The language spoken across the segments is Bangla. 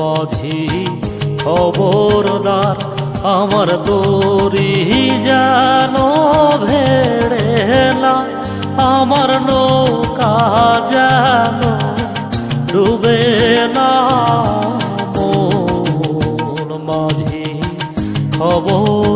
মাঝি খবরদার আমার তোরি যেন ভেড়ে না আমার নৌকা যেন ডুবে না। মাঝি খবরদার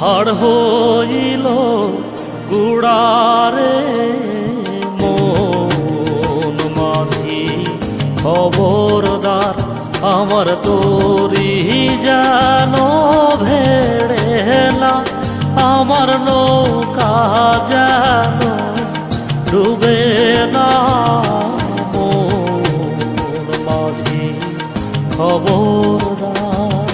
হাড় হইল গুড়ারে মন মাঝি খবরদার আমার তোরি যেন ভেড়ে না আমার নৌকা যেন ডুবে না মন মাঝি খবরদার।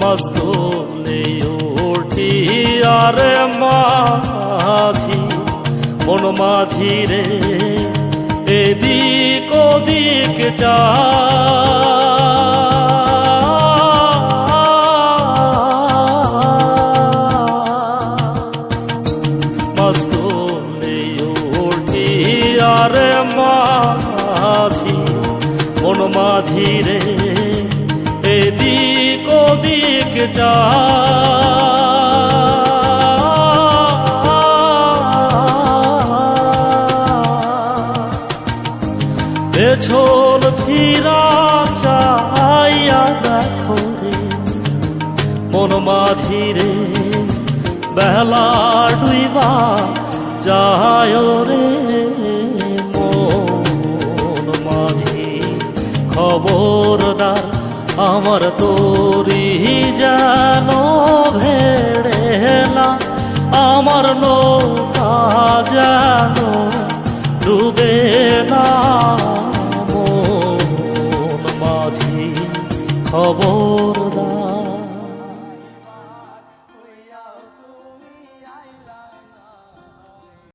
মস্তুলে ওঠি আরে মাঝি, মন মাঝি রে, এদিক ওদিক যা। মাঝি, মন মাঝি রে, এদিক ওদিক যা। পেছন ফিরা চাইয়া দেখো রে, মন মাঝি রে বেলা ডুইবা যায় রে, মন মাঝি খবরদার আমার তোরি ভেড়ে না আমার নৌকা যেন ডুবে না। মন মাঝি খবরদার